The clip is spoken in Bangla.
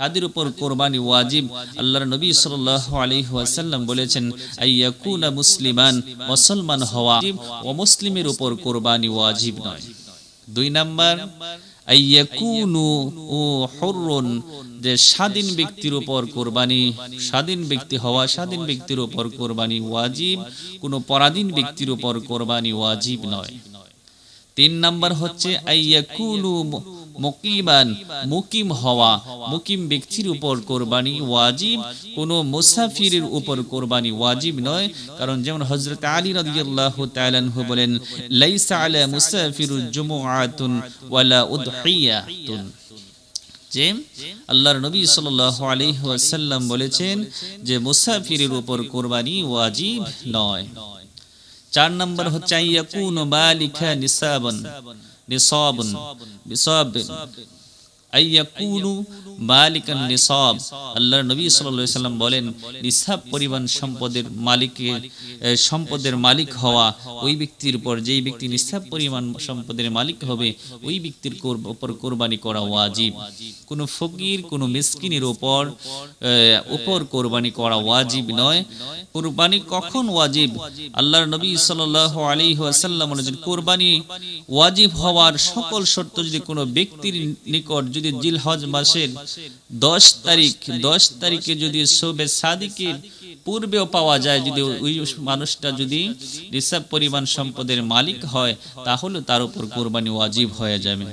তাদের উপর কোরবানি ওয়াজিব। আল্লাহর নবী সাল্লাল্লাহু আলাইহি ওয়াসাল্লাম বলেছেন, আইয়াকুনা মুসলিমান, মুসলমান হওয়া ও মুসলিমের উপর কোরবানি ওয়াজিব নয়। দুই নাম্বার যে স্বাধীন ব্যক্তির উপর কোরবানি, স্বাধীন ব্যক্তি হওয়া স্বাধীন ব্যক্তির উপর কোরবানি ওয়াজিব, কোনো পরাধীন ব্যক্তির উপর কোরবানি ওয়াজিব নয়। তিন নাম্বার হচ্ছে, আইয়াকুনু মুকিমান, মুকিম হওয়া, মুকিম ব্যক্তির উপর কোরবানি ওয়াজিব, কোনো মুসাফিরের উপর কোরবানি ওয়াজিব নয়। কারণ যেমন হযরত আলী রাদিয়াল্লাহু তাআলা আনহু বলেন, লাইসা আলা মুসাফিরু জুমুআতুন ওয়ালা উদহিয়াতুন। যে আল্লাহর নবী সাল্লাল্লাহু আলাইহি ওয়াসাল্লাম বলেছেন যে মুসাফিরের উপর কোরবানি ওয়াজিব নয়। চার নম্বর হচ্ছে বলেন পরিমাণ সম্পদের সম্পদের মালিক হওয়া ওই ব্যক্তির উপর, যেই ব্যক্তি নিসাব পরিমাণ সম্পদের মালিক হবে, ওই ব্যক্তির উপর কোরবানি করা ওয়াজিব। কোন ফকির কোন মিসকিনের উপর এ, উপর কোরবানি করা ওয়াজিব নয়। কোরবানি কখন ওয়াজিব? আল্লাহর নবী আলাইহি ওয়াসাল্লাম বলেছেন কোরবানি ওয়াজিব হওয়ার সকল শর্ত যদি কোনো ব্যক্তির নিকট যদি জিলহজ মাসের দশ তারিখ দশ তারিখে যদি শোবে সাদিকের পূর্বেও পাওয়া যায় যদি ওই মানুষটা যদি নিসাব পরিমাণ সম্পদের মালিক হয় তাহলে তার উপর কোরবানি ওয়াজিব হয়ে যাবে।